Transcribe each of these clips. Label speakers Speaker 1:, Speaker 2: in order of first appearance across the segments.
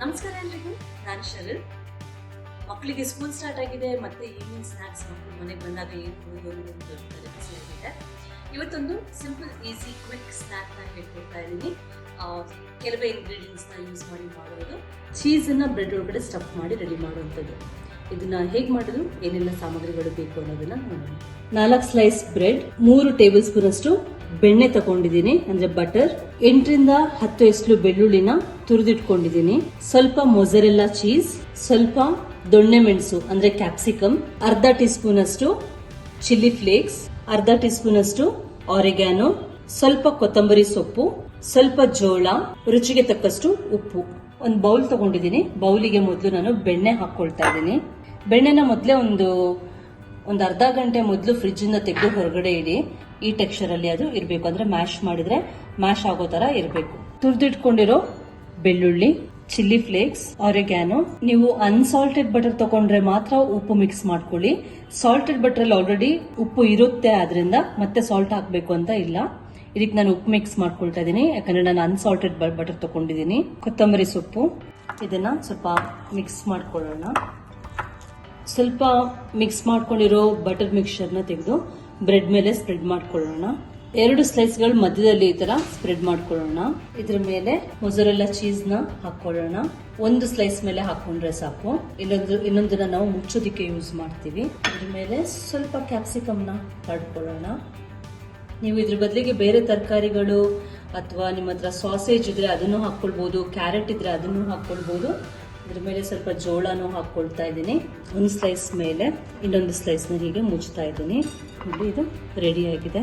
Speaker 1: ನಮಸ್ಕಾರ ಎಲ್ರಿಗೂ. ನಾನು ಶರಣ್ ಮಕ್ಕಳಿಗೆ ಸ್ಕೂಲ್ ಸ್ಟಾರ್ಟ್ ಆಗಿದೆ, ಮತ್ತೆ ಈವ್ನಿಂಗ್ ಸ್ನಾಕ್ಸ್ ಮಕ್ಕಳು ಮನೆಗೆ ಬಂದಾಗ ಏನು ಆಗಿದೆ ಇವತ್ತೊಂದು ಸಿಂಪಲ್ ಈಸಿ ಕ್ವಿಕ್ ಸ್ನ್ಯಾಕ್ನ ಹೇಳ್ಕೊಡ್ತಾ ಇದ್ದೀನಿ. ಕೆಲವೇ ಕೆಲವೇ ನ ಯೂಸ್ ಮಾಡಿ ಮಾಡೋದು. ಚೀಸನ್ನು ಬ್ರೆಡ್ ಒಳಗಡೆ ಸ್ಟಫ್ ಮಾಡಿ ರೆಡಿ ಮಾಡುವಂಥದ್ದು. ಇದನ್ನ ಹೇಗೆ ಮಾಡೋದು, ಏನೆಲ್ಲ ಸಾಮಗ್ರಿಗಳು ಬೇಕು ಅನ್ನೋದನ್ನ ನೋಡೋಣ. ನಾಲ್ಕು ಸ್ಲೈಸ್ ಬ್ರೆಡ್ ಮೂರು ಟೇಬಲ್ ಸ್ಪೂನ್ ಅಷ್ಟು ಬೆಣ್ಣೆ ತಗೊಂಡಿದ್ದೀನಿ, ಅಂದ್ರೆ ಬಟರ್ ಎಂಟರಿಂದ ಹತ್ತು ಎಸ್ಲು ಬೆಳ್ಳುಳ್ಳಿನ ತುರಿದಿಟ್ಕೊಂಡಿದ್ದೀನಿ. ಸ್ವಲ್ಪ ಮೊಸರೆಲ್ಲಾ ಚೀಸ್ ಸ್ವಲ್ಪ ದೊಣ್ಣೆ ಮೆಣಸು, ಅಂದ್ರೆ ಕ್ಯಾಪ್ಸಿಕಮ್ ಅರ್ಧ ಟೀ ಸ್ಪೂನ್ ಅಷ್ಟು ಚಿಲ್ಲಿ ಫ್ಲೇಕ್ಸ್ ಅರ್ಧ ಟೀ ಸ್ಪೂನ್ ಅಷ್ಟು ಆರಿಗ್ಯಾನೋ ಸ್ವಲ್ಪ ಕೊತ್ತಂಬರಿ ಸೊಪ್ಪು, ಸ್ವಲ್ಪ ಜೋಳ, ರುಚಿಗೆ ತಕ್ಕಷ್ಟು ಉಪ್ಪು. ಒಂದು ಬೌಲ್ ತಗೊಂಡಿದ್ದೀನಿ. ಬೌಲಿಗೆ ಮೊದಲು ನಾನು ಬೆಣ್ಣೆ ಹಾಕೊಳ್ತಾ ಇದ್ದೀನಿ. ಬೆಣ್ಣೆನ ಮೊದಲೇ ಒಂದು ಒಂದು ಅರ್ಧ ಗಂಟೆ ಮೊದಲು ಫ್ರಿಜ್ಜಿಂದ ತೆಗೆದು ಹೊರಗಡೆ ಇಡಿ. ಈ ಟೆಕ್ಸ್ಚರ್ ಅಲ್ಲಿ ಅದು ಇರಬೇಕು. ಅಂದ್ರೆ ಮ್ಯಾಶ್ ಮಾಡಿದ್ರೆ ಮ್ಯಾಶ್ ಆಗೋ ತರ ಇರಬೇಕು. ತುರ್ದಿಟ್ಕೊಂಡಿರೋ ಬೆಳ್ಳುಳ್ಳಿ ಚಿಲ್ಲಿ ಫ್ಲೇಕ್ಸ್ ಆರಿಗ್ಯಾನೋ ನೀವು ಅನ್ಸಾಲ್ಟೆಡ್ ಬಟರ್ ತಗೊಂಡ್ರೆ ಮಾತ್ರ ಉಪ್ಪು ಮಿಕ್ಸ್ ಮಾಡ್ಕೊಳ್ಳಿ. ಸಾಲ್ಟೆಡ್ ಬಟರ್ ಅಲ್ಲಿ ಆಲ್ರೆಡಿ ಉಪ್ಪು ಇರುತ್ತೆ ಆದ್ರಿಂದ ಮತ್ತೆ ಸಾಲ್ಟ್ ಹಾಕಬೇಕು ಅಂತ ಇಲ್ಲ. ಇದಕ್ಕೆ ನಾನು ಉಪ್ಪು ಮಿಕ್ಸ್ ಮಾಡ್ಕೊಳ್ತಾ ಇದ್ದೀನಿ. ಯಾಕಂದ್ರೆ ನಾನು ಅನ್ಸಾಲ್ಟೆಡ್ ಬಟರ್ ತಗೊಂಡಿದ್ದೀನಿ ಕೊತ್ತಂಬರಿ ಸೊಪ್ಪು. ಇದನ್ನ ಸ್ವಲ್ಪ ಮಿಕ್ಸ್ ಮಾಡ್ಕೊಳ್ಳೋಣ. ಸ್ವಲ್ಪ ಮಿಕ್ಸ್ ಮಾಡ್ಕೊಂಡಿರೋ ಬಟರ್ ಮಿಕ್ಸ್ಚರ್ನ ತೆಗೆದು ಬ್ರೆಡ್ ಮೇಲೆ ಸ್ಪ್ರೆಡ್ ಮಾಡ್ಕೊಳ್ಳೋಣ. ಎರಡು ಸ್ಲೈಸ್ಗಳು ಮಧ್ಯದಲ್ಲಿ ಈ ತರ ಸ್ಪ್ರೆಡ್ ಮಾಡ್ಕೊಳ್ಳೋಣ. ಇದ್ರ ಮೇಲೆ ಮೊಸರೆಲ್ಲ ಚೀಸ್ನ ಹಾಕೊಳ್ಳೋಣ. ಒಂದು ಸ್ಲೈಸ್ ಮೇಲೆ ಹಾಕೊಂಡ್ರೆ ಸಾಕು. ಇನ್ನೊಂದು ಇನ್ನೊಂದನ್ನ ನಾವು ಮುಚ್ಚೋದಿಕ್ಕೆ ಯೂಸ್ ಮಾಡ್ತೀವಿ. ಇದ್ರ ಮೇಲೆ ಸ್ವಲ್ಪ ಕ್ಯಾಪ್ಸಿಕಮ್ನ ಹರಡ್ಕೊಳ್ಳೋಣ ನೀವು ಇದ್ರ ಬದಲಿಗೆ ಬೇರೆ ತರಕಾರಿಗಳು ಅಥವಾ ನಿಮ್ಮ ಹತ್ರ ಸಾಸೇಜ್ ಇದ್ರೆ ಅದನ್ನು ಹಾಕ್ಕೊಳ್ಬೋದು ಕ್ಯಾರೆಟ್ ಇದ್ರೆ ಅದನ್ನು ಹಾಕ್ಕೊಳ್ಬೋದು. ಇದ್ರ ಮೇಲೆ ಸ್ವಲ್ಪ ಜೋಳನೂ ಹಾಕ್ಕೊಳ್ತಾ ಇದ್ದೀನಿ. ಒಂದು ಸ್ಲೈಸ್ ಮೇಲೆ, ಇನ್ನೊಂದು ಸ್ಲೈಸ್ನ ಹೀಗೆ ಮುಚ್ತಾ ಇದ್ದೀನಿ. ನೋಡಿ, ಇದು ರೆಡಿ ಆಗಿದೆ.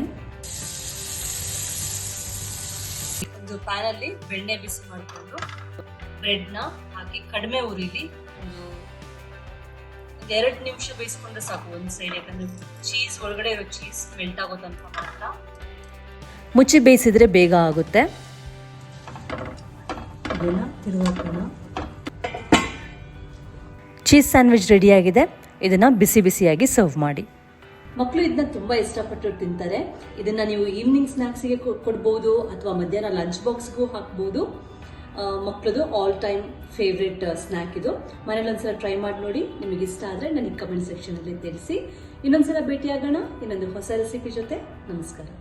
Speaker 1: ಒಂದು ಪ್ಯಾನಲ್ಲಿ ಬೆಣ್ಣೆ ಬಿಸಿ ಮಾಡಿಕೊಂಡು ಬ್ರೆಡ್ನ ಹಾಕಿ ಕಡಿಮೆ ಉರಿಲಿ ಒಂದು ಎರಡು ನಿಮಿಷ ಬೇಯಿಸ್ಕೊಂಡ್ರೆ ಸಾಕು ಒಂದು ಸೈಡ್ ಯಾಕಂದ್ರೆ ಚೀಸ್ ಒಳಗಡೆ ಇರೋ ಚೀಸ್ ಮೆಲ್ಟ್ ಆಗೋ ತನಕ
Speaker 2: ಮುಚ್ಚಿ ಬೇಯಿಸಿದ್ರೆ ಬೇಗ ಆಗುತ್ತೆ.
Speaker 1: ತಿರುವಾಕೋಣ
Speaker 2: ಚೀಸ್ ಸ್ಯಾಂಡ್ವಿಚ್ ರೆಡಿಯಾಗಿದೆ. ಇದನ್ನು ಬಿಸಿ ಬಿಸಿಯಾಗಿ ಸರ್ವ್ ಮಾಡಿ.
Speaker 1: ಮಕ್ಕಳು ಇದನ್ನ ತುಂಬಾ ಇಷ್ಟಪಟ್ಟು ತಿಂತಾರೆ. ಇದನ್ನ ನೀವು ಈವ್ನಿಂಗ್ ಸ್ನ್ಯಾಕ್ಸಿಗೆ ಕೊಡ್ಬೋದು ಅಥವಾ ಮಧ್ಯಾಹ್ನ ಲಂಚ್ ಬಾಕ್ಸ್ಗೂ ಹಾಕ್ಬೋದು. ಮಕ್ಕಳದು ಆಲ್ ಟೈಮ್ ಫೇವ್ರೆಟ್ ಸ್ನ್ಯಾಕ್ ಇದು. ಮನೇಲಿ ಒಂದ್ಸಲ ಟ್ರೈ ಮಾಡಿ ನೋಡಿ ನಿಮಗೆ ಇಷ್ಟ ಆದರೆ ನನಗೆ ಕಮೆಂಟ್ ಸೆಕ್ಷನಲ್ಲಿ ತಿಳಿಸಿ. ಇನ್ನೊಂದ್ಸಲ ಭೇಟಿಯಾಗೋಣ. ಇನ್ನೊಂದು ಹೊಸ ರೆಸಿಪಿ ಜೊತೆ. ನಮಸ್ಕಾರ.